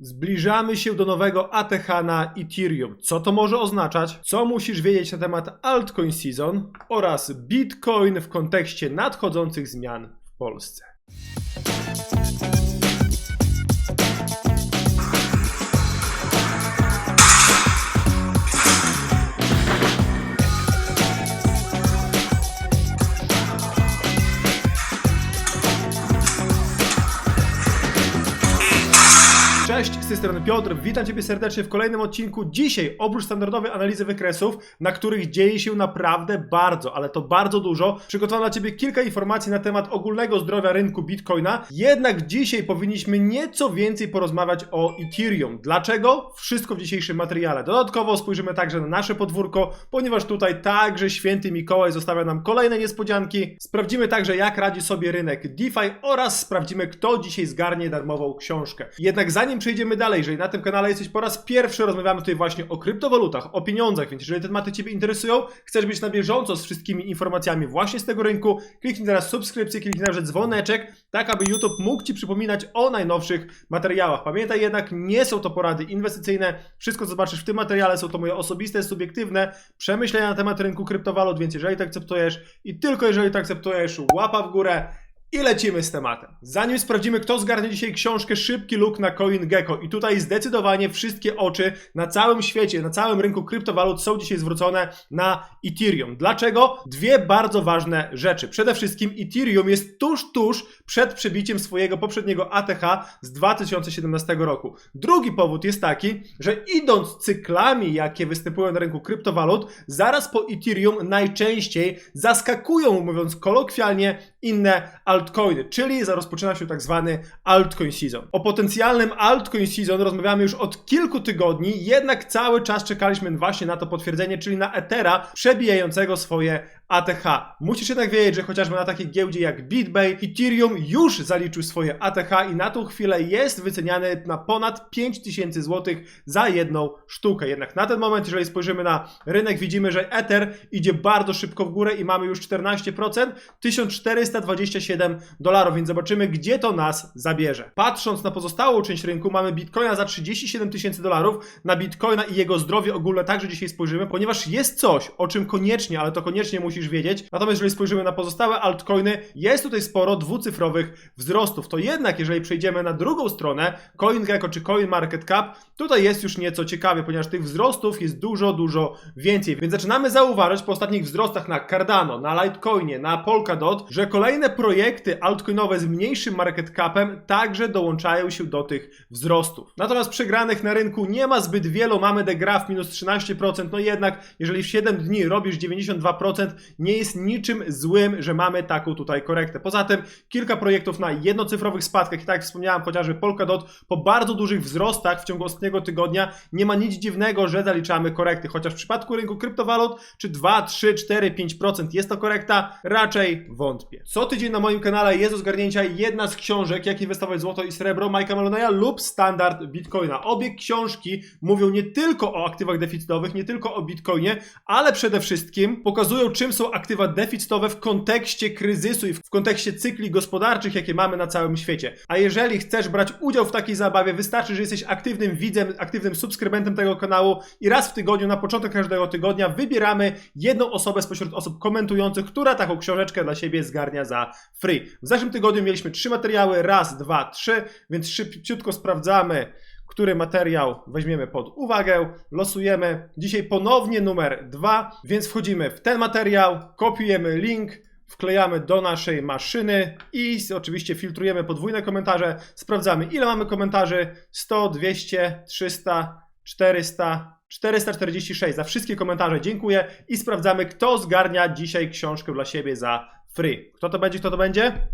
Zbliżamy się do nowego ATH na Ethereum. Co to może oznaczać? Co musisz wiedzieć na temat altcoin season oraz Bitcoin w kontekście nadchodzących zmian w Polsce? Z tej strony Piotr, witam Ciebie serdecznie w kolejnym odcinku. Dzisiaj, oprócz standardowej analizy wykresów, na których dzieje się naprawdę bardzo, ale to bardzo dużo, przygotowałem dla Ciebie kilka informacji na temat ogólnego zdrowia rynku Bitcoina. Jednak dzisiaj powinniśmy nieco więcej porozmawiać o Ethereum. Dlaczego? Wszystko w dzisiejszym materiale. Dodatkowo spojrzymy także na nasze podwórko, ponieważ tutaj także święty Mikołaj zostawia nam kolejne niespodzianki. Sprawdzimy także, jak radzi sobie rynek DeFi oraz sprawdzimy, kto dzisiaj zgarnie darmową książkę. Jednak zanim przejdziemy dalej, jeżeli na tym kanale jesteś po raz pierwszy, rozmawiamy tutaj właśnie o kryptowalutach, o pieniądzach, więc jeżeli te tematy Ciebie interesują, chcesz być na bieżąco z wszystkimi informacjami właśnie z tego rynku, kliknij teraz subskrypcję, kliknij nawet dzwoneczek, tak aby YouTube mógł Ci przypominać o najnowszych materiałach. Pamiętaj jednak, nie są to porady inwestycyjne, wszystko co zobaczysz w tym materiale są to moje osobiste, subiektywne przemyślenia na temat rynku kryptowalut, więc jeżeli to akceptujesz i tylko jeżeli to akceptujesz, łapa w górę, i lecimy z tematem. Zanim sprawdzimy, kto zgarnie dzisiaj książkę Szybki Luk na CoinGecko. I tutaj zdecydowanie wszystkie oczy na całym świecie, na całym rynku kryptowalut są dzisiaj zwrócone na Ethereum. Dlaczego? Dwie bardzo ważne rzeczy. Przede wszystkim Ethereum jest tuż, tuż przed przebiciem swojego poprzedniego ATH z 2017 roku. Drugi powód jest taki, że idąc cyklami, jakie występują na rynku kryptowalut, zaraz po Ethereum najczęściej zaskakują, mówiąc kolokwialnie, inne altcoiny, czyli rozpoczyna się tak zwany altcoin season. O potencjalnym altcoin season rozmawiamy już od kilku tygodni, jednak cały czas czekaliśmy właśnie na to potwierdzenie, czyli na Ethera przebijającego swoje ATH. Musisz jednak wiedzieć, że chociażby na takiej giełdzie jak BitBay, Ethereum już zaliczył swoje ATH i na tą chwilę jest wyceniany na ponad 5000 zł za jedną sztukę. Jednak na ten moment, jeżeli spojrzymy na rynek, widzimy, że Ether idzie bardzo szybko w górę i mamy już 14%, 1427 dolarów, więc zobaczymy, gdzie to nas zabierze. Patrząc na pozostałą część rynku, mamy Bitcoina za 37 tysięcy dolarów. Na Bitcoina i jego zdrowie ogólne także dzisiaj spojrzymy, ponieważ jest coś, o czym koniecznie, ale to koniecznie musisz wiedzieć. Natomiast jeżeli spojrzymy na pozostałe altcoiny, jest tutaj sporo dwucyfrowych wzrostów. To jednak, jeżeli przejdziemy na drugą stronę, CoinGecko czy CoinMarketCap, tutaj jest już nieco ciekawie, ponieważ tych wzrostów jest dużo, dużo więcej. Więc zaczynamy zauważyć po ostatnich wzrostach na Cardano, na Litecoinie, na Polkadot, że kolejne projekty altcoinowe z mniejszym market capem także dołączają się do tych wzrostów. Natomiast przegranych na rynku nie ma zbyt wielu, mamy The Graph minus 13%, no jednak jeżeli w 7 dni robisz 92%, nie jest niczym złym, że mamy taką tutaj korektę. Poza tym kilka projektów na jednocyfrowych spadkach i tak jak wspomniałem, chociażby Polkadot po bardzo dużych wzrostach w ciągu ostatniego tygodnia nie ma nic dziwnego, że zaliczamy korekty, chociaż w przypadku rynku kryptowalut czy 2, 3, 4, 5% jest to korekta, raczej wątpię. Co tydzień na moim kanale jest do zgarnięcia jedna z książek, jak inwestować w złoto i srebro Mike'a Meloneya lub standard Bitcoina. Obie książki mówią nie tylko o aktywach deficytowych, nie tylko o Bitcoinie, ale przede wszystkim pokazują, czym są aktywa deficytowe w kontekście kryzysu i w kontekście cykli gospodarczych, jakie mamy na całym świecie. A jeżeli chcesz brać udział w takiej zabawie, wystarczy, że jesteś aktywnym widzem, aktywnym subskrybentem tego kanału i raz w tygodniu, na początek każdego tygodnia wybieramy jedną osobę spośród osób komentujących, która taką książeczkę dla siebie zgarnia za free. W zeszłym tygodniu mieliśmy trzy materiały, raz, dwa, trzy, więc szybciutko sprawdzamy, który materiał weźmiemy pod uwagę, losujemy. Dzisiaj ponownie numer dwa, więc wchodzimy w ten materiał, kopiujemy link, wklejamy do naszej maszyny i oczywiście filtrujemy podwójne komentarze, sprawdzamy ile mamy komentarzy, 100, 200, 300, 400, 446 za wszystkie komentarze dziękuję i sprawdzamy kto zgarnia dzisiaj książkę dla siebie za free. Kto to będzie, kto to będzie?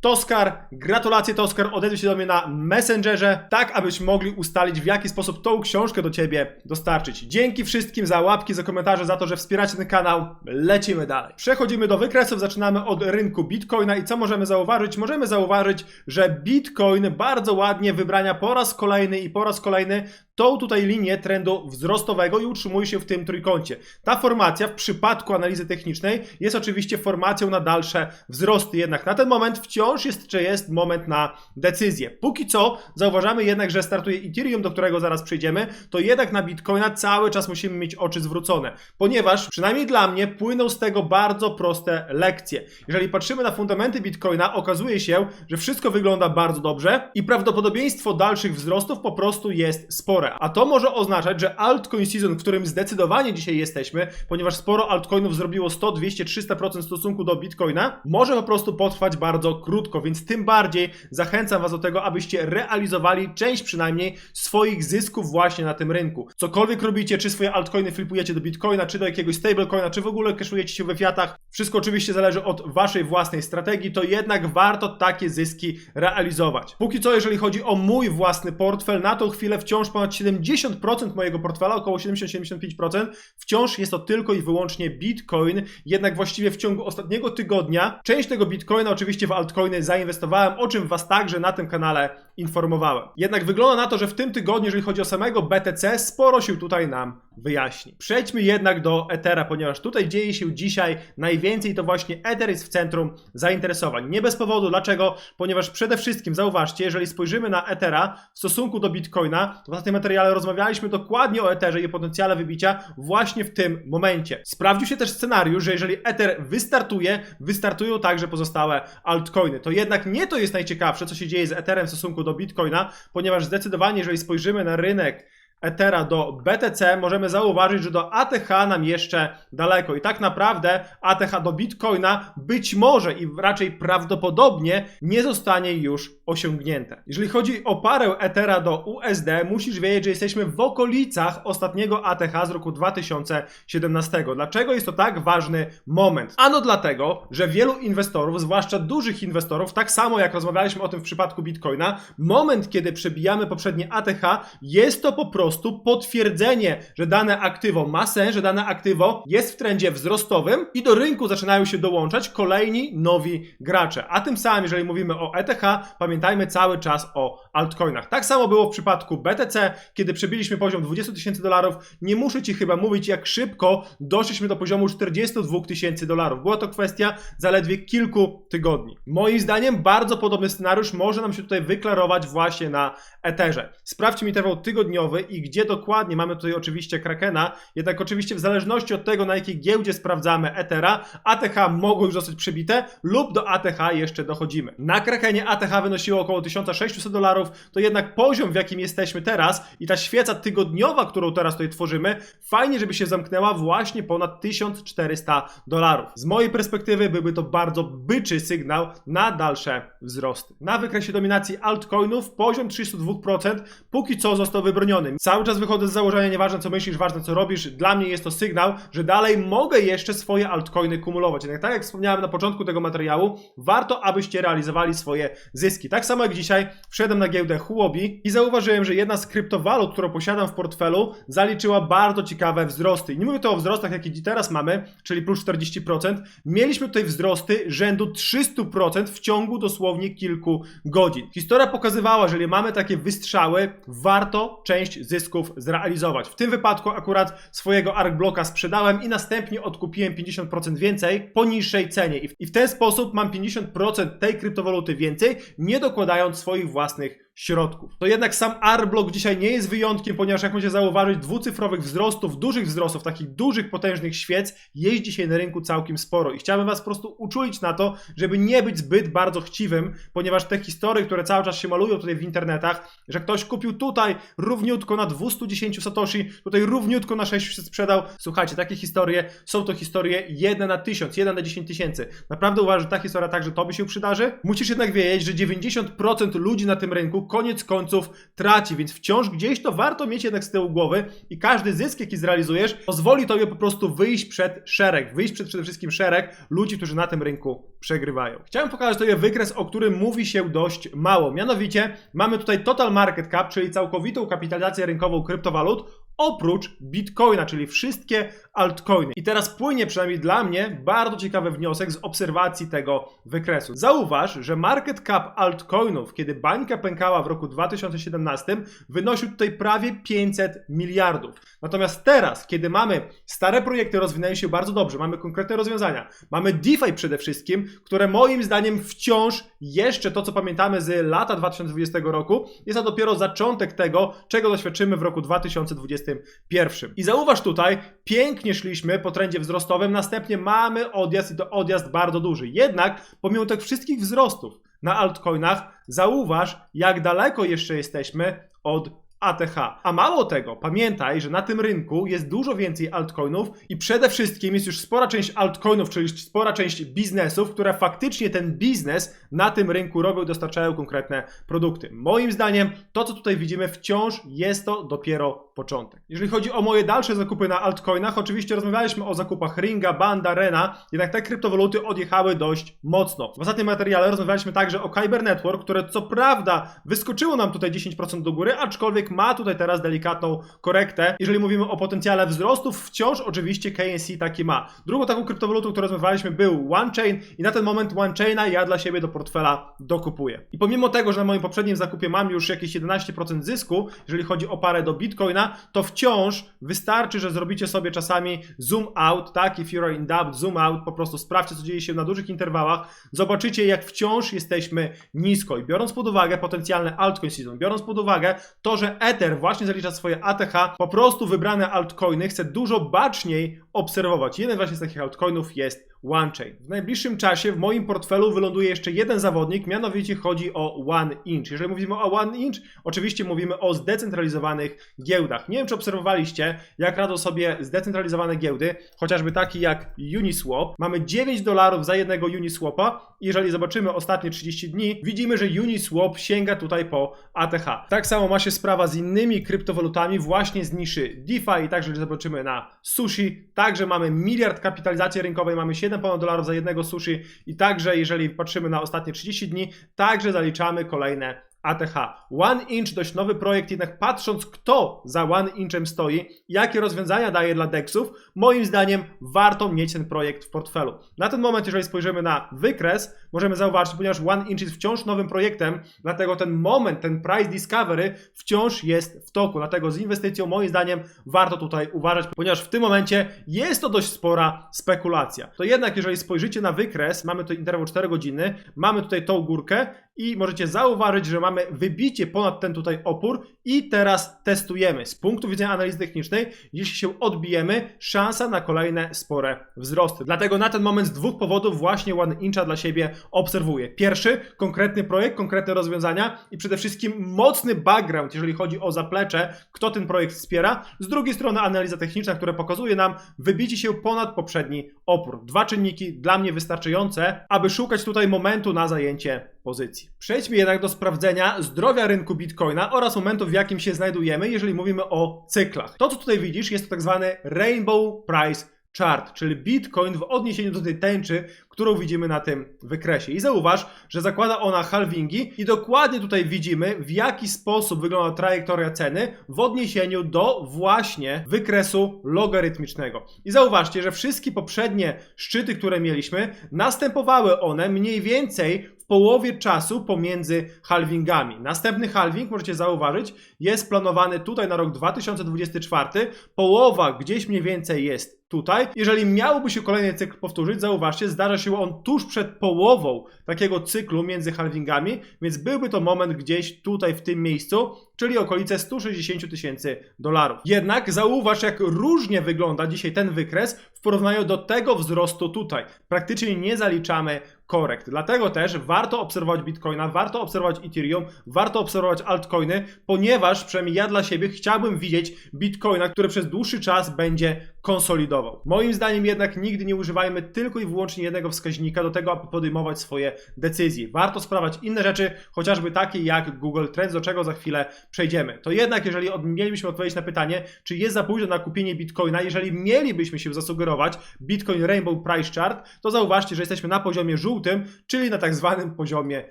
Toskar, gratulacje Toskar, odezwij się do mnie na Messengerze, tak abyśmy mogli ustalić w jaki sposób tą książkę do Ciebie dostarczyć. Dzięki wszystkim za łapki, za komentarze, za to, że wspieracie ten kanał. Lecimy dalej. Przechodzimy do wykresów, zaczynamy od rynku Bitcoina i co możemy zauważyć? Możemy zauważyć, że Bitcoin bardzo ładnie wybrania po raz kolejny i po raz kolejny tą tutaj linię trendu wzrostowego i utrzymuje się w tym trójkącie. Ta formacja w przypadku analizy technicznej jest oczywiście formacją na dalsze wzrosty, jednak na ten moment wciąż wciąż jeszcze jest moment na decyzję. Póki co zauważamy jednak, że startuje Ethereum, do którego zaraz przejdziemy, to jednak na Bitcoina cały czas musimy mieć oczy zwrócone, ponieważ przynajmniej dla mnie płyną z tego bardzo proste lekcje. Jeżeli patrzymy na fundamenty Bitcoina, okazuje się, że wszystko wygląda bardzo dobrze i prawdopodobieństwo dalszych wzrostów po prostu jest spore. A to może oznaczać, że altcoin season, w którym zdecydowanie dzisiaj jesteśmy, ponieważ sporo altcoinów zrobiło 100, 200, 300% w stosunku do Bitcoina, może po prostu potrwać bardzo krótko, więc tym bardziej zachęcam Was do tego, abyście realizowali część przynajmniej swoich zysków właśnie na tym rynku. Cokolwiek robicie, czy swoje altcoiny flipujecie do Bitcoina, czy do jakiegoś stablecoina, czy w ogóle kaszujecie się we fiatach, wszystko oczywiście zależy od Waszej własnej strategii, to jednak warto takie zyski realizować. Póki co, jeżeli chodzi o mój własny portfel, na tą chwilę wciąż ponad 70% mojego portfela, około 70-75%, wciąż jest to tylko i wyłącznie Bitcoin, jednak właściwie w ciągu ostatniego tygodnia część tego Bitcoina oczywiście w altcoiny zainwestowałem, o czym Was także na tym kanale informowałem. Jednak wygląda na to, że w tym tygodniu, jeżeli chodzi o samego BTC, sporo się tutaj nam wyjaśni. Przejdźmy jednak do Ethera, ponieważ tutaj dzieje się dzisiaj najwięcej, to właśnie Ether jest w centrum zainteresowań. Nie bez powodu, dlaczego? Ponieważ przede wszystkim, zauważcie, jeżeli spojrzymy na Ethera w stosunku do Bitcoina, to w tym materiale rozmawialiśmy dokładnie o Etherze i potencjale wybicia właśnie w tym momencie. Sprawdził się też scenariusz, że jeżeli Ether wystartuje, wystartują także pozostałe altcoiny. To jednak nie to jest najciekawsze, co się dzieje z Etherem w stosunku do Bitcoina, ponieważ zdecydowanie, jeżeli spojrzymy na rynek Ethera do BTC, możemy zauważyć, że do ATH nam jeszcze daleko. I tak naprawdę ATH do Bitcoina być może i raczej prawdopodobnie nie zostanie już osiągnięte. Jeżeli chodzi o parę Ethera do USD, musisz wiedzieć, że jesteśmy w okolicach ostatniego ATH z roku 2017. Dlaczego jest to tak ważny moment? Ano dlatego, że wielu inwestorów, zwłaszcza dużych inwestorów, tak samo jak rozmawialiśmy o tym w przypadku Bitcoina, moment, kiedy przebijamy poprzednie ATH, jest to po prostu potwierdzenie, że dane aktywo ma sens, że dane aktywo jest w trendzie wzrostowym i do rynku zaczynają się dołączać kolejni nowi gracze. A tym samym, jeżeli mówimy o ETH, pamiętajmy cały czas o altcoinach. Tak samo było w przypadku BTC, kiedy przebiliśmy poziom 20 tysięcy dolarów. Nie muszę Ci chyba mówić, jak szybko doszliśmy do poziomu 42 tysięcy dolarów. Była to kwestia zaledwie kilku tygodni. Moim zdaniem bardzo podobny scenariusz może nam się tutaj wyklarować właśnie na Etherze. Sprawdźcie mi interwał tygodniowy i gdzie dokładnie mamy tutaj oczywiście Krakena, jednak oczywiście w zależności od tego, na jakiej giełdzie sprawdzamy Ethera, ATH mogło już zostać przebite lub do ATH jeszcze dochodzimy. Na Krakenie ATH wynosiło około 1600 dolarów, to jednak poziom, w jakim jesteśmy teraz i ta świeca tygodniowa, którą teraz tutaj tworzymy, fajnie, żeby się zamknęła właśnie ponad 1400 dolarów. Z mojej perspektywy byłby to bardzo byczy sygnał na dalsze wzrosty. Na wykresie dominacji altcoinów poziom 32% póki co został wybroniony. Cały czas wychodzę z założenia, nieważne co myślisz, ważne co robisz, dla mnie jest to sygnał, że dalej mogę jeszcze swoje altcoiny kumulować. Jednak tak jak wspomniałem na początku tego materiału, warto abyście realizowali swoje zyski. Tak samo jak dzisiaj wszedłem na giełdę Huobi i zauważyłem, że jedna z kryptowalut, którą posiadam w portfelu, zaliczyła bardzo ciekawe wzrosty. I nie mówię to o wzrostach, jakie teraz mamy, czyli plus 40%. Mieliśmy tutaj wzrosty rzędu 300% w ciągu dosłownie kilku godzin. Historia pokazywała, że jeżeli mamy takie wystrzały, warto część zysków zrealizować. W tym wypadku akurat swojego ArcBlocka sprzedałem i następnie odkupiłem 50% więcej po niższej cenie. I w ten sposób mam 50% tej kryptowaluty więcej, nie dokładając swoich własnych środków. To jednak sam Arblock dzisiaj nie jest wyjątkiem, ponieważ jak możecie zauważyć, dwucyfrowych wzrostów, dużych wzrostów, takich dużych, potężnych świec jest dzisiaj na rynku całkiem sporo. I chciałbym Was po prostu uczulić na to, żeby nie być zbyt bardzo chciwym, ponieważ te historie, które cały czas się malują tutaj w internetach, że ktoś kupił tutaj równiutko na 210 satoshi, tutaj równiutko na 6 się sprzedał. Słuchajcie, takie historie są to historie 1 na 1000, 1 na 10 tysięcy. Naprawdę uważam, że ta historia także Tobie się przydarzy. Musisz jednak wiedzieć, że 90% ludzi na tym rynku koniec końców traci, więc wciąż gdzieś to warto mieć jednak z tyłu głowy i każdy zysk, jaki zrealizujesz, pozwoli tobie po prostu wyjść przed szereg, wyjść przed przede wszystkim szereg ludzi, którzy na tym rynku przegrywają. Chciałem pokazać tobie wykres, o którym mówi się dość mało. Mianowicie mamy tutaj total market cap, czyli całkowitą kapitalizację rynkową kryptowalut oprócz Bitcoina, czyli wszystkie altcoiny. I teraz płynie przynajmniej dla mnie bardzo ciekawy wniosek z obserwacji tego wykresu. Zauważ, że market cap altcoinów, kiedy bańka pękała w roku 2017, wynosił tutaj prawie 500 miliardów. Natomiast teraz, kiedy mamy stare projekty rozwinęły się bardzo dobrze, mamy konkretne rozwiązania, mamy DeFi przede wszystkim, które moim zdaniem wciąż jeszcze to, co pamiętamy z lata 2020 roku, jest to dopiero zaczątek tego, czego doświadczymy w roku 2021. I zauważ tutaj, pięknie szliśmy po trendzie wzrostowym, następnie mamy odjazd i to odjazd bardzo duży. Jednak pomimo tych wszystkich wzrostów na altcoinach, zauważ, jak daleko jeszcze jesteśmy od ATH. A mało tego, pamiętaj, że na tym rynku jest dużo więcej altcoinów i przede wszystkim jest już spora część altcoinów, czyli spora część biznesów, które faktycznie ten biznes na tym rynku robią i dostarczają konkretne produkty. Moim zdaniem to, co tutaj widzimy, wciąż jest to dopiero początek. Jeżeli chodzi o moje dalsze zakupy na altcoinach, oczywiście rozmawialiśmy o zakupach Ringa, Banda, Rena, jednak te kryptowaluty odjechały dość mocno. W ostatnim materiale rozmawialiśmy także o Kyber Network, które co prawda wyskoczyło nam tutaj 10% do góry, aczkolwiek ma tutaj teraz delikatną korektę. Jeżeli mówimy o potencjale wzrostów, wciąż oczywiście KNC taki ma. Drugą taką kryptowalutą, którą rozmawialiśmy był OneChain i na ten moment OneChaina ja dla siebie do portfela dokupuję. I pomimo tego, że na moim poprzednim zakupie mam już jakieś 11% zysku, jeżeli chodzi o parę do Bitcoina, to wciąż wystarczy, że zrobicie sobie czasami zoom out, tak? If you're in doubt, zoom out, po prostu sprawdźcie, co dzieje się na dużych interwałach, zobaczycie, jak wciąż jesteśmy nisko. I biorąc pod uwagę potencjalne altcoin season, biorąc pod uwagę to, że Ether właśnie zalicza swoje ATH, po prostu wybrane altcoiny chce dużo baczniej obserwować. Jeden właśnie z takich altcoinów jest OneChain. W najbliższym czasie w moim portfelu wyląduje jeszcze jeden zawodnik, mianowicie chodzi o OneInch. Jeżeli mówimy o OneInch, oczywiście mówimy o zdecentralizowanych giełdach. Nie wiem, czy obserwowaliście, jak radzą sobie zdecentralizowane giełdy, chociażby taki jak Uniswap. Mamy 9 dolarów za jednego Uniswapa. Jeżeli zobaczymy ostatnie 30 dni, widzimy, że Uniswap sięga tutaj po ATH. Tak samo ma się sprawa z innymi kryptowalutami właśnie z niszy DeFi także zobaczymy na Sushi. Także mamy miliard kapitalizacji rynkowej, mamy 7 ponad dolarów za jednego sushi i także jeżeli patrzymy na ostatnie 30 dni, także zaliczamy kolejne ATH. One Inch dość nowy projekt, jednak patrząc kto za One Inchem stoi, jakie rozwiązania daje dla DEXów, moim zdaniem warto mieć ten projekt w portfelu. Na ten moment, jeżeli spojrzymy na wykres, możemy zauważyć, ponieważ One Inch jest wciąż nowym projektem, dlatego ten moment, ten price discovery wciąż jest w toku. Dlatego z inwestycją moim zdaniem warto tutaj uważać, ponieważ w tym momencie jest to dość spora spekulacja. To jednak jeżeli spojrzycie na wykres, mamy tu interwał 4 godziny, mamy tutaj tą górkę i możecie zauważyć, że mamy wybicie ponad ten tutaj opór i teraz testujemy. Z punktu widzenia analizy technicznej, jeśli się odbijemy, szansa na kolejne spore wzrosty. Dlatego na ten moment z dwóch powodów właśnie One Incha dla siebie obserwuję. Pierwszy, konkretny projekt, konkretne rozwiązania i przede wszystkim mocny background, jeżeli chodzi o zaplecze, kto ten projekt wspiera. Z drugiej strony analiza techniczna, która pokazuje nam wybicie się ponad poprzedni opór. Dwa czynniki dla mnie wystarczające, aby szukać tutaj momentu na zajęcie pozycji. Przejdźmy jednak do sprawdzenia zdrowia rynku Bitcoina oraz momentu, w jakim się znajdujemy, jeżeli mówimy o cyklach. To, co tutaj widzisz, jest to tak zwany Rainbow Price Chart, czyli Bitcoin w odniesieniu do tej tęczy, którą widzimy na tym wykresie. I zauważ, że zakłada ona halvingi i dokładnie tutaj widzimy, w jaki sposób wygląda trajektoria ceny w odniesieniu do właśnie wykresu logarytmicznego. I zauważcie, że wszystkie poprzednie szczyty, które mieliśmy, następowały one mniej więcej w połowie czasu pomiędzy halvingami. Następny halving, możecie zauważyć, jest planowany tutaj na rok 2024. Połowa gdzieś mniej więcej jest tutaj. Jeżeli miałby się kolejny cykl powtórzyć, zauważcie, zdarza się on tuż przed połową takiego cyklu między halvingami, więc byłby to moment gdzieś tutaj w tym miejscu, czyli okolice 160 tysięcy dolarów. Jednak zauważ, jak różnie wygląda dzisiaj ten wykres w porównaniu do tego wzrostu tutaj. Praktycznie nie zaliczamy korekt. Dlatego też warto obserwować Bitcoina, warto obserwować Ethereum, warto obserwować altcoiny, ponieważ przynajmniej ja dla siebie chciałbym widzieć Bitcoina, który przez dłuższy czas będzie konsolidował. Moim zdaniem jednak nigdy nie używajmy tylko i wyłącznie jednego wskaźnika do tego, aby podejmować swoje decyzje. Warto sprawdzać inne rzeczy, chociażby takie jak Google Trends, do czego za chwilę przejdziemy. To jednak, jeżeli od, mielibyśmy odpowiedzieć na pytanie, czy jest za późno na kupienie Bitcoina, jeżeli mielibyśmy się zasugerować Bitcoin Rainbow Price Chart, to zauważcie, że jesteśmy na poziomie żółtym, czyli na tak zwanym poziomie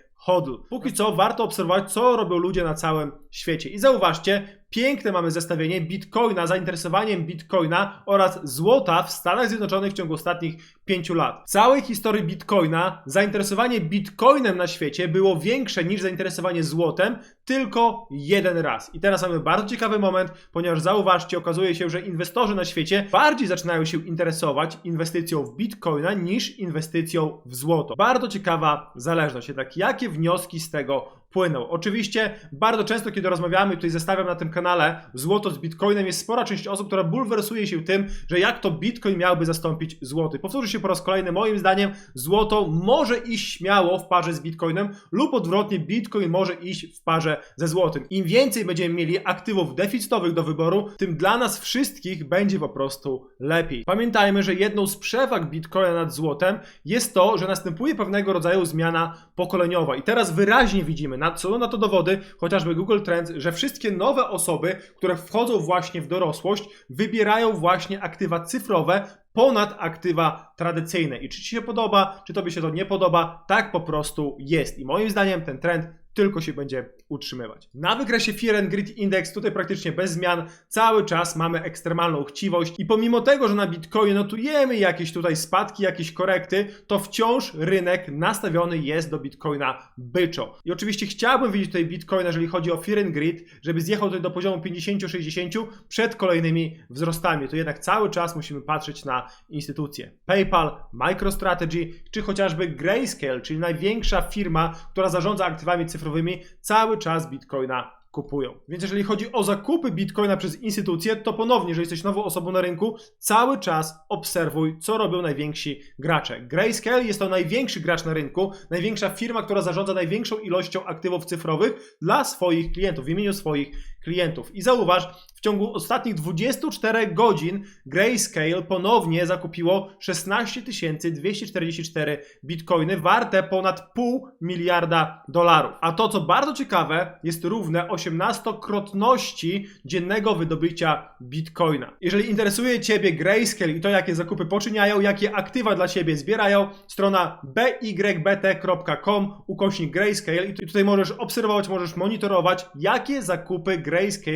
hodl. Póki co warto obserwować, co robią ludzie na całym świecie. I zauważcie, piękne mamy zestawienie Bitcoina, zainteresowaniem Bitcoina oraz złota w Stanach Zjednoczonych w ciągu ostatnich 5 lat. W całej historii Bitcoina zainteresowanie Bitcoinem na świecie było większe niż zainteresowanie złotem tylko jeden raz. I teraz mamy bardzo ciekawy moment, ponieważ zauważcie, okazuje się, że inwestorzy na świecie bardziej zaczynają się interesować inwestycją w Bitcoina niż inwestycją w złoto. Bardzo ciekawa zależność. Jednak jakie wnioski z tego Oczywiście bardzo często, kiedy rozmawiamy, tutaj zestawiam na tym kanale złoto z bitcoinem, jest spora część osób, która bulwersuje się tym, że jak to bitcoin miałby zastąpić złoty. Powtórzę się po raz kolejny, moim zdaniem złoto może iść śmiało w parze z bitcoinem lub odwrotnie, bitcoin może iść w parze ze złotym. Im więcej będziemy mieli aktywów deficytowych do wyboru, tym dla nas wszystkich będzie po prostu lepiej. Pamiętajmy, że jedną z przewag bitcoina nad złotem jest to, że następuje pewnego rodzaju zmiana pokoleniowa. I teraz wyraźnie widzimy, na, są na to dowody, chociażby Google Trends, że wszystkie nowe osoby, które wchodzą właśnie w dorosłość, wybierają właśnie aktywa cyfrowe ponad aktywa tradycyjne. I czy Ci się podoba, czy Tobie się to nie podoba, tak po prostu jest. I moim zdaniem ten trend tylko się będzie utrzymywać. Na wykresie Fear and Greed Index tutaj praktycznie bez zmian, cały czas mamy ekstremalną chciwość i pomimo tego, że na Bitcoinie notujemy jakieś tutaj spadki, jakieś korekty, to wciąż rynek nastawiony jest do Bitcoina byczo. I oczywiście chciałbym widzieć tutaj Bitcoina, jeżeli chodzi o Fear and Greed, żeby zjechał tutaj do poziomu 50-60 przed kolejnymi wzrostami. To jednak cały czas musimy patrzeć na instytucje. PayPal, MicroStrategy, czy chociażby Grayscale, czyli największa firma, która zarządza aktywami cyfrowymi cyfrowymi cały czas bitcoina kupują. Więc jeżeli chodzi o zakupy bitcoina przez instytucje, to ponownie, jeżeli jesteś nową osobą na rynku, cały czas obserwuj, co robią najwięksi gracze. Grayscale jest to największy gracz na rynku, największa firma, która zarządza największą ilością aktywów cyfrowych dla swoich klientów, w imieniu swoich klientów. I zauważ, w ciągu ostatnich 24 godzin Grayscale ponownie zakupiło 16 244 bitcoiny warte ponad pół miliarda dolarów. A to, co bardzo ciekawe, jest równe 18-krotności dziennego wydobycia bitcoina. Jeżeli interesuje Ciebie Grayscale i to, jakie zakupy poczyniają, jakie aktywa dla siebie zbierają, strona bybt.com ukośnik Grayscale i tutaj możesz obserwować, możesz monitorować, jakie zakupy Grayscale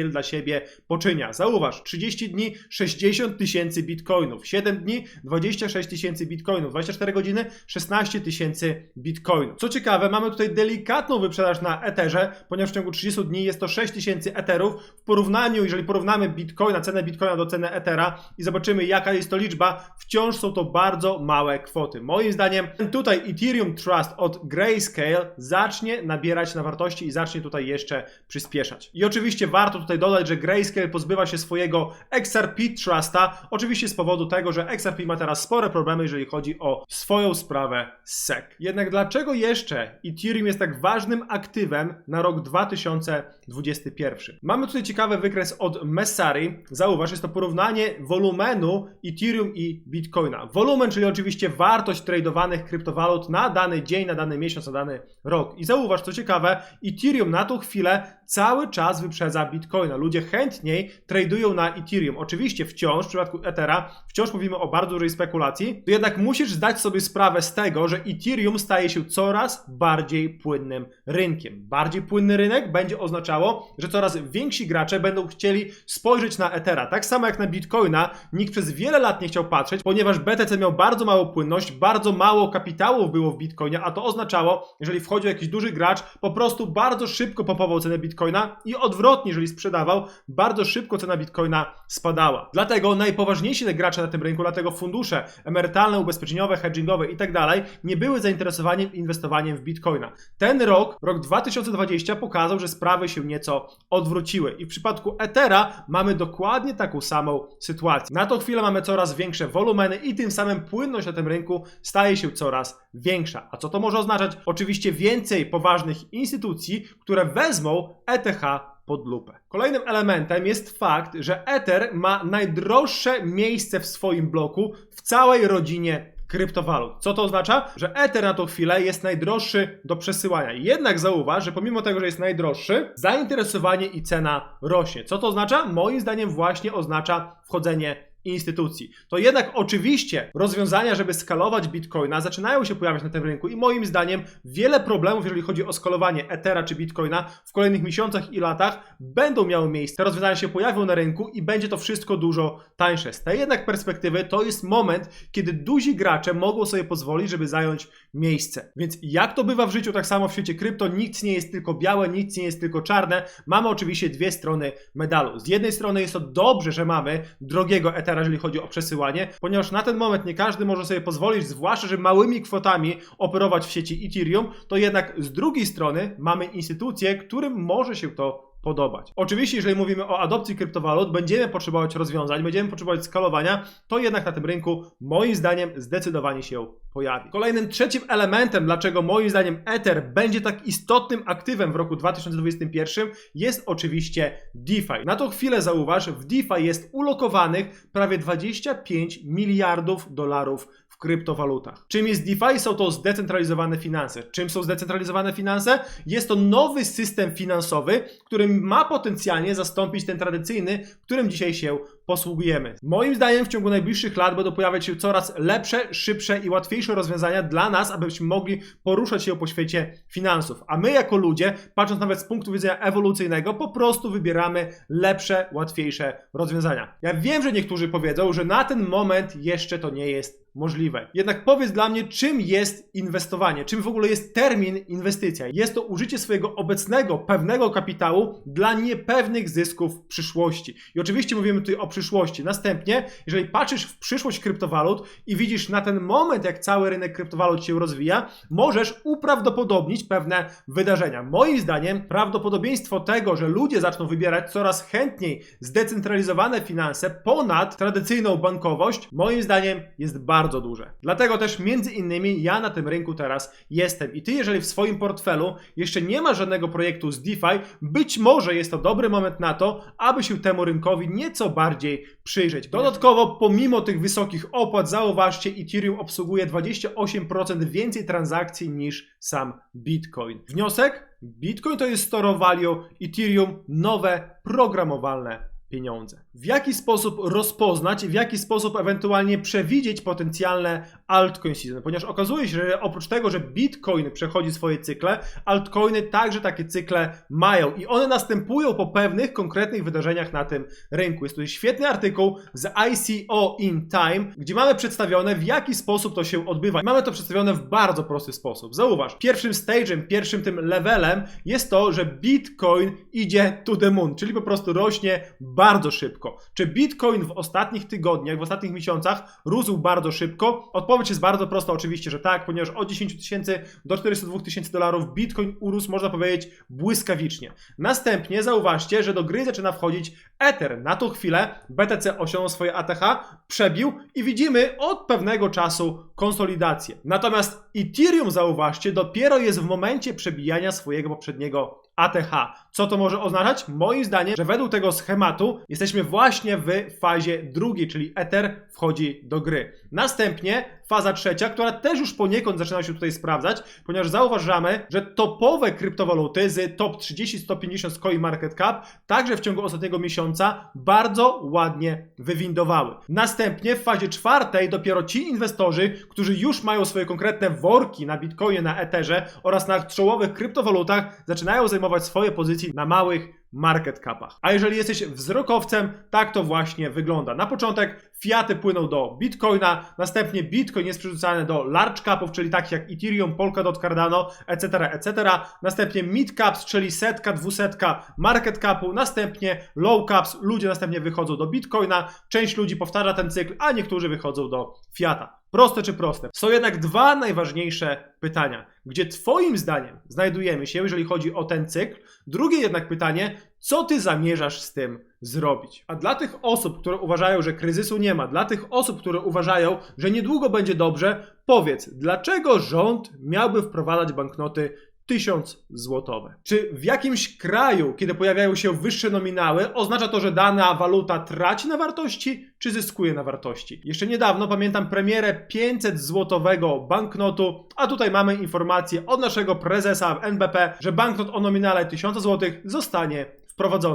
dla siebie poczynia. Zauważ, 30 dni 60 tysięcy bitcoinów, 7 dni 26 tysięcy bitcoinów, 24 godziny 16 tysięcy bitcoinów. Co ciekawe, mamy tutaj delikatną wyprzedaż na Etherze, ponieważ w ciągu 30 dni jest to 6 tysięcy Etherów. W porównaniu, jeżeli porównamy bitcoina, cenę bitcoina do ceny Ethera i zobaczymy jaka jest to liczba, wciąż są to bardzo małe kwoty. Moim zdaniem tutaj Ethereum Trust od Grayscale zacznie nabierać na wartości i zacznie tutaj jeszcze przyspieszać. I oczywiście warto tutaj dodać, że Grayscale pozbywa się swojego XRP Trusta, oczywiście z powodu tego, że XRP ma teraz spore problemy, jeżeli chodzi o swoją sprawę SEC. Jednak dlaczego jeszcze Ethereum jest tak ważnym aktywem na rok 2021? Mamy tutaj ciekawy wykres od Messari. Zauważ, jest to porównanie wolumenu Ethereum i Bitcoina. Wolumen, czyli oczywiście wartość tradowanych kryptowalut na dany dzień, na dany miesiąc, na dany rok. I zauważ, co ciekawe, Ethereum na tą chwilę cały czas wyprzedza Bitcoina. Ludzie chętniej tradują na Ethereum. Oczywiście wciąż, w przypadku Ethera, wciąż mówimy o bardzo dużej spekulacji, jednak musisz zdać sobie sprawę z tego, że Ethereum staje się coraz bardziej płynnym rynkiem. Bardziej płynny rynek będzie oznaczało, że coraz więksi gracze będą chcieli spojrzeć na Ethera. Tak samo jak na Bitcoina, nikt przez wiele lat nie chciał patrzeć, ponieważ BTC miał bardzo małą płynność, bardzo mało kapitałów było w Bitcoinie, a to oznaczało, jeżeli wchodził jakiś duży gracz, po prostu bardzo szybko popował cenę Bitcoina i odwrotnie, jeżeli sprzedawał, bardzo szybko cena Bitcoina spadała. Dlatego najpoważniejsi gracze na tym rynku, dlatego fundusze emerytalne, ubezpieczeniowe, hedgingowe i tak dalej, nie były zainteresowaniem inwestowaniem w Bitcoina. Ten rok, rok 2020 pokazał, że sprawy się nieco odwróciły i w przypadku Ethera mamy dokładnie taką samą sytuację. Na tą chwilę mamy coraz większe wolumeny i tym samym płynność na tym rynku staje się coraz większa. A co to może oznaczać? Oczywiście więcej poważnych instytucji, które wezmą ETH pod lupę. Kolejnym elementem jest fakt, że Ether ma najdroższe miejsce w swoim bloku w całej rodzinie kryptowalut. Co to oznacza? Że Ether na tą chwilę jest najdroższy do przesyłania. Jednak zauważ, że pomimo tego, że jest najdroższy, zainteresowanie i cena rośnie. Co to oznacza? Moim zdaniem właśnie oznacza wchodzenie instytucji. To jednak oczywiście rozwiązania, żeby skalować Bitcoina, zaczynają się pojawiać na tym rynku i moim zdaniem wiele problemów, jeżeli chodzi o skalowanie Ethera czy Bitcoina w kolejnych miesiącach i latach będą miały miejsce. Te rozwiązania się pojawią na rynku i będzie to wszystko dużo tańsze. Z tej jednak perspektywy to jest moment, kiedy duzi gracze mogą sobie pozwolić, żeby zająć miejsce. Więc jak to bywa w życiu, tak samo w świecie krypto, nic nie jest tylko białe, nic nie jest tylko czarne. Mamy oczywiście dwie strony medalu. Z jednej strony jest to dobrze, że mamy drogiego Ethera, jeżeli chodzi o przesyłanie, ponieważ na ten moment nie każdy może sobie pozwolić, zwłaszcza, że małymi kwotami operować w sieci Ethereum, to jednak z drugiej strony mamy instytucje, którym może się to podobać. Oczywiście, jeżeli mówimy o adopcji kryptowalut, będziemy potrzebować rozwiązań, będziemy potrzebować skalowania, to jednak na tym rynku moim zdaniem zdecydowanie się pojawi. Kolejnym trzecim elementem, dlaczego moim zdaniem Ether będzie tak istotnym aktywem w roku 2021 jest oczywiście DeFi. Na tą chwilę zauważ, w DeFi jest ulokowanych prawie 25 miliardów dolarów kryptowalutach. Czym jest DeFi? Są to zdecentralizowane finanse. Czym są zdecentralizowane finanse? Jest to nowy system finansowy, który ma potencjalnie zastąpić ten tradycyjny, którym dzisiaj się posługujemy. Moim zdaniem w ciągu najbliższych lat będą pojawiać się coraz lepsze, szybsze i łatwiejsze rozwiązania dla nas, abyśmy mogli poruszać się po świecie finansów. A my jako ludzie, patrząc nawet z punktu widzenia ewolucyjnego, po prostu wybieramy lepsze, łatwiejsze rozwiązania. Ja wiem, że niektórzy powiedzą, że na ten moment jeszcze to nie jest możliwe. Jednak powiedz dla mnie, czym jest inwestowanie, czym w ogóle jest termin inwestycja. Jest to użycie swojego obecnego, pewnego kapitału dla niepewnych zysków w przyszłości. I oczywiście mówimy tutaj o przyszłości. Następnie, jeżeli patrzysz w przyszłość kryptowalut i widzisz na ten moment, jak cały rynek kryptowalut się rozwija, możesz uprawdopodobnić pewne wydarzenia. Moim zdaniem prawdopodobieństwo tego, że ludzie zaczną wybierać coraz chętniej zdecentralizowane finanse ponad tradycyjną bankowość, moim zdaniem jest bardzo duże. Dlatego też między innymi ja na tym rynku teraz jestem. I ty, jeżeli w swoim portfelu jeszcze nie ma żadnego projektu z DeFi, być może jest to dobry moment na to, aby się temu rynkowi nieco bardziej przyjrzeć. Dodatkowo, pomimo tych wysokich opłat, zauważcie, Ethereum obsługuje 28% więcej transakcji niż sam Bitcoin. Wniosek? Bitcoin to jest store value, Ethereum nowe programowalne pieniądze. W jaki sposób rozpoznać, w jaki sposób ewentualnie przewidzieć potencjalne altcoin season? Ponieważ okazuje się, że oprócz tego, że Bitcoin przechodzi swoje cykle, altcoiny także takie cykle mają i one następują po pewnych konkretnych wydarzeniach na tym rynku. Jest to świetny artykuł z ICO in Time, gdzie mamy przedstawione w jaki sposób to się odbywa. Mamy to przedstawione w bardzo prosty sposób. Zauważ, pierwszym stage'em, pierwszym tym levelem jest to, że Bitcoin idzie to the moon, czyli po prostu rośnie bardzo szybko. Czy Bitcoin w ostatnich tygodniach, w ostatnich miesiącach rósł bardzo szybko? Odpowiedź jest bardzo prosta, oczywiście, że tak, ponieważ od 10 tysięcy do 402 tysięcy dolarów Bitcoin urósł, można powiedzieć, błyskawicznie. Następnie zauważcie, że do gry zaczyna wchodzić Ether. Na tą chwilę BTC osiągnął swoje ATH, przebił i widzimy od pewnego czasu konsolidację. Natomiast Ethereum, zauważcie, dopiero jest w momencie przebijania swojego poprzedniego ATH. Co to może oznaczać? Moim zdaniem, że według tego schematu jesteśmy właśnie w fazie drugiej, czyli Ether wchodzi do gry. Następnie faza trzecia, która też już poniekąd zaczyna się tutaj sprawdzać, ponieważ zauważamy, że topowe kryptowaluty z top 30-150 z CoinMarketCap także w ciągu ostatniego miesiąca bardzo ładnie wywindowały. Następnie w fazie czwartej dopiero ci inwestorzy, którzy już mają swoje konkretne worki na Bitcoinie, na Etherze oraz na czołowych kryptowalutach, zaczynają zajmować swoje pozycje na małych market capach. A jeżeli jesteś wzrokowcem, tak to właśnie wygląda. Na początek fiaty płyną do Bitcoina, następnie Bitcoin jest przerzucany do large capów, czyli takich jak Ethereum, Polkadot, Cardano, etc., etc. Następnie mid caps, czyli setka, dwusetka market capu, następnie low caps, ludzie następnie wychodzą do Bitcoina, część ludzi powtarza ten cykl, a niektórzy wychodzą do fiata. Proste czy proste? Są jednak dwa najważniejsze pytania, gdzie Twoim zdaniem znajdujemy się, jeżeli chodzi o ten cykl. Drugie jednak pytanie, co Ty zamierzasz z tym zrobić? A dla tych osób, które uważają, że kryzysu nie ma, dla tych osób, które uważają, że niedługo będzie dobrze, powiedz, dlaczego rząd miałby wprowadzać banknoty tysiąc złotowe. Czy w jakimś kraju, kiedy pojawiają się wyższe nominały, oznacza to, że dana waluta traci na wartości, czy zyskuje na wartości? Jeszcze niedawno pamiętam premierę 500 złotowego banknotu, a tutaj mamy informację od naszego prezesa w NBP, że banknot o nominale 1000 zł zostanie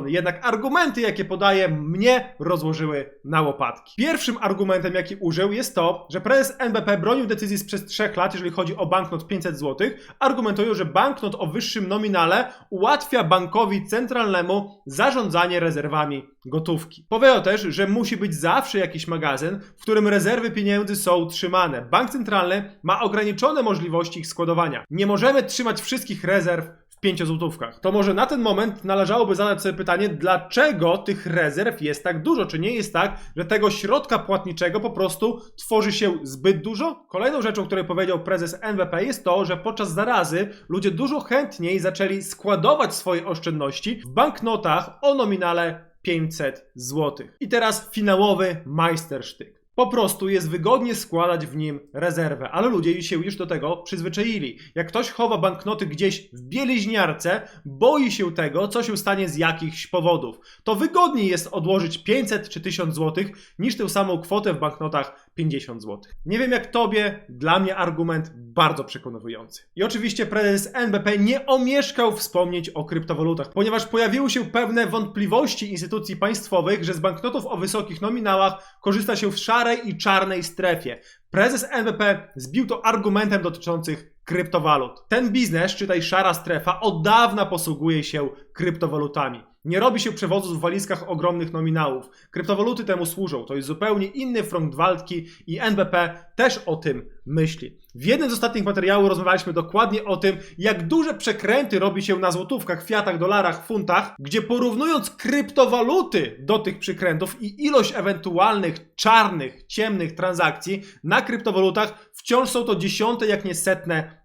Jednak argumenty, jakie podaję, mnie rozłożyły na łopatki. Pierwszym argumentem, jaki użył, jest to, że prezes NBP bronił decyzji sprzed 3 lat, jeżeli chodzi o banknot 500 zł, argumentują, że banknot o wyższym nominale ułatwia bankowi centralnemu zarządzanie rezerwami gotówki. Powiedział też, że musi być zawsze jakiś magazyn, w którym rezerwy pieniędzy są trzymane. Bank centralny ma ograniczone możliwości ich składowania. Nie możemy trzymać wszystkich rezerw w 5 złotówkach. To może na ten moment należałoby zadać sobie pytanie, dlaczego tych rezerw jest tak dużo? Czy nie jest tak, że tego środka płatniczego po prostu tworzy się zbyt dużo? Kolejną rzeczą, której powiedział prezes NBP jest to, że podczas zarazy ludzie dużo chętniej zaczęli składować swoje oszczędności w banknotach o nominale 500 zł. I teraz finałowy majstersztyk. Po prostu jest wygodnie składać w nim rezerwę, ale ludzie się już do tego przyzwyczaili. Jak ktoś chowa banknoty gdzieś w bieliźniarce, boi się tego, co się stanie z jakichś powodów. To wygodniej jest odłożyć 500 czy 1000 zł, niż tę samą kwotę w banknotach 50 zł. Nie wiem jak tobie, dla mnie argument bardzo przekonujący. I oczywiście prezes NBP nie omieszkał wspomnieć o kryptowalutach, ponieważ pojawiły się pewne wątpliwości instytucji państwowych, że z banknotów o wysokich nominałach korzysta się w szarej i czarnej strefie. Prezes NBP zbił to argumentem dotyczących kryptowalut. Ten biznes, czytaj szara strefa, od dawna posługuje się kryptowalutami. Nie robi się przewozów w walizkach ogromnych nominałów. Kryptowaluty temu służą. To jest zupełnie inny front walki i NBP też o tym myśli. W jednym z ostatnich materiałów rozmawialiśmy dokładnie o tym, jak duże przekręty robi się na złotówkach, fiatach, dolarach, funtach, gdzie porównując kryptowaluty do tych przykrętów i ilość ewentualnych czarnych, ciemnych transakcji na kryptowalutach wciąż są to dziesiąte, jak nie setne.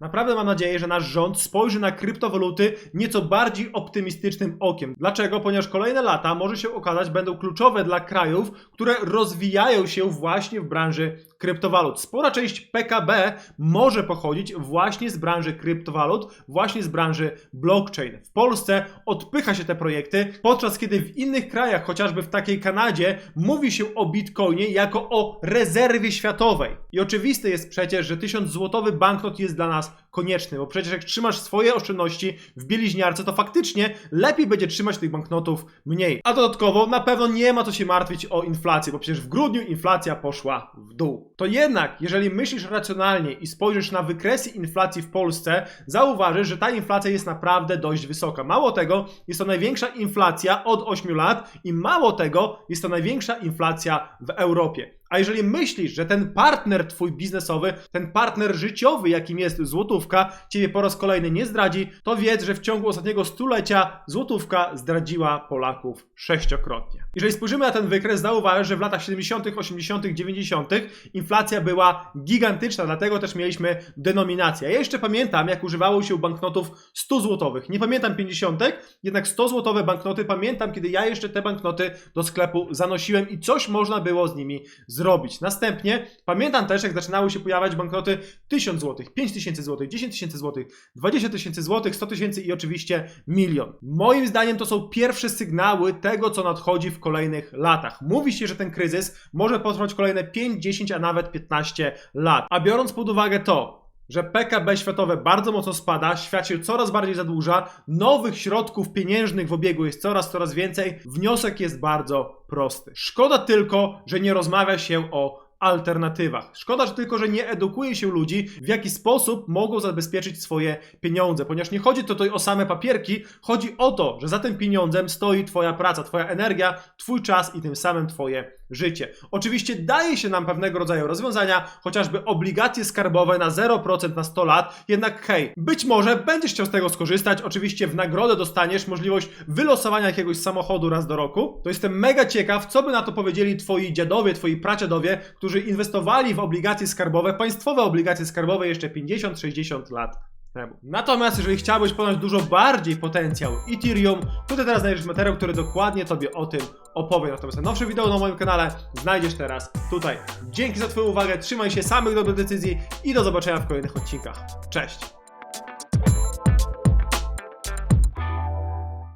Naprawdę mam nadzieję, że nasz rząd spojrzy na kryptowaluty nieco bardziej optymistycznym okiem. Dlaczego? Ponieważ kolejne lata może się okazać będą kluczowe dla krajów, które rozwijają się właśnie w branży kryptowalut. Spora część PKB może pochodzić właśnie z branży kryptowalut, właśnie z branży blockchain. W Polsce odpycha się te projekty, podczas kiedy w innych krajach, chociażby w takiej Kanadzie, mówi się o bitcoinie jako o rezerwie światowej. I oczywiste jest przecież, że 1000 złotowy banknot jest dla nas konieczny, bo przecież jak trzymasz swoje oszczędności w bieliźniarce, to faktycznie lepiej będzie trzymać tych banknotów mniej. A dodatkowo na pewno nie ma co się martwić o inflację, bo przecież w grudniu inflacja poszła w dół. To jednak, jeżeli myślisz racjonalnie i spojrzysz na wykresy inflacji w Polsce, zauważysz, że ta inflacja jest naprawdę dość wysoka. Mało tego, jest to największa inflacja od 8 lat i mało tego, jest to największa inflacja w Europie. A jeżeli myślisz, że ten partner twój biznesowy, ten partner życiowy, jakim jest złotówka, ciebie po raz kolejny nie zdradzi, to wiedz, że w ciągu ostatniego stulecia złotówka zdradziła Polaków sześciokrotnie. Jeżeli spojrzymy na ten wykres, zauważysz, że w latach 70., 80., 90. inflacja była gigantyczna, dlatego też mieliśmy denominację. Ja jeszcze pamiętam, jak używało się banknotów 100 złotowych. Nie pamiętam 50., jednak 100 złotowe banknoty pamiętam, kiedy ja jeszcze te banknoty do sklepu zanosiłem i coś można było z nimi zrobić. Następnie pamiętam też, jak zaczynały się pojawiać banknoty 1000 zł, 5000 zł, 10 tysięcy zł, 20 tysięcy zł, 100 tysięcy i oczywiście milion. Moim zdaniem to są pierwsze sygnały tego, co nadchodzi w kolejnych latach. Mówi się, że ten kryzys może potrwać kolejne 5, 10, a nawet 15 lat. A biorąc pod uwagę to, że PKB światowe bardzo mocno spada, świat się coraz bardziej zadłuża, nowych środków pieniężnych w obiegu jest coraz, coraz więcej, wniosek jest bardzo prosty. Szkoda tylko, że nie rozmawia się o alternatywach. Szkoda, że tylko, że nie edukuje się ludzi, w jaki sposób mogą zabezpieczyć swoje pieniądze, ponieważ nie chodzi tutaj o same papierki, chodzi o to, że za tym pieniądzem stoi Twoja praca, Twoja energia, Twój czas i tym samym Twoje życie. Oczywiście daje się nam pewnego rodzaju rozwiązania, chociażby obligacje skarbowe na 0% na 100 lat, jednak hej, być może będziesz chciał z tego skorzystać, oczywiście w nagrodę dostaniesz możliwość wylosowania jakiegoś samochodu raz do roku. To jestem mega ciekaw, co by na to powiedzieli Twoi dziadowie, Twoi pradziadowie, którzy inwestowali w obligacje skarbowe, państwowe obligacje skarbowe jeszcze 50-60 lat Natomiast jeżeli chciałbyś poznać dużo bardziej potencjał Ethereum, to ty teraz znajdziesz materiał, który dokładnie Tobie o tym opowie. Natomiast najnowsze wideo na moim kanale znajdziesz teraz tutaj. Dzięki za Twoją uwagę, trzymaj się samych dobrych decyzji i do zobaczenia w kolejnych odcinkach. Cześć!